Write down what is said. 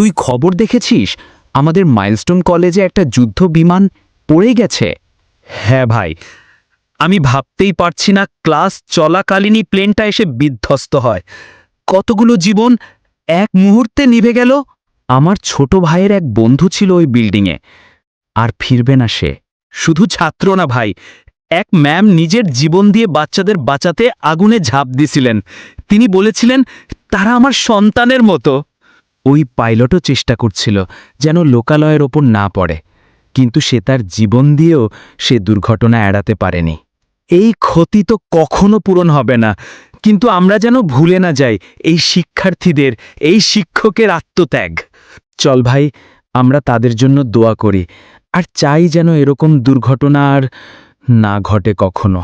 তুই খবর দেখেছিস? আমাদের মাইলস্টোন কলেজে একটা যুদ্ধ বিমান পড়ে গেছে। হ্যাঁ ভাই, আমি ভাবতেই পারছি না ক্লাস চলাকালীনই প্লেনটা এসে বিধ্বস্ত হয়। কতগুলো জীবন এক মুহূর্তে নিভে গেল? আমার ছোট ভাইয়ের এক বন্ধু ছিল ওই বিল্ডিংয়ে। আর ফিরবে না সে। শুধু ছাত্র না ভাই, এক ম্যাম নিজের জীবন দিয়ে বাচ্চাদের বাঁচাতে আগুনে ঝাঁপ দিছিলেন। তিনি বলেছিলেন, তারা আমার সন্তানের মতো। ওই পাইলটও চেষ্টা করছিল যেন লোকালয়ের ওপর না পড়ে, কিন্তু সে তার জীবন দিয়েও সে দুর্ঘটনা এড়াতে পারেনি। এই ক্ষতি তো কখনো পূরণ হবে না, কিন্তু আমরা যেন ভুলে না যাই এই শিক্ষার্থীদের, এই শিক্ষকের আত্মত্যাগ। চল ভাই, আমরা তাদের জন্য দোয়া করি, আর চাই যেন এরকম দুর্ঘটনা আর না ঘটে কখনো।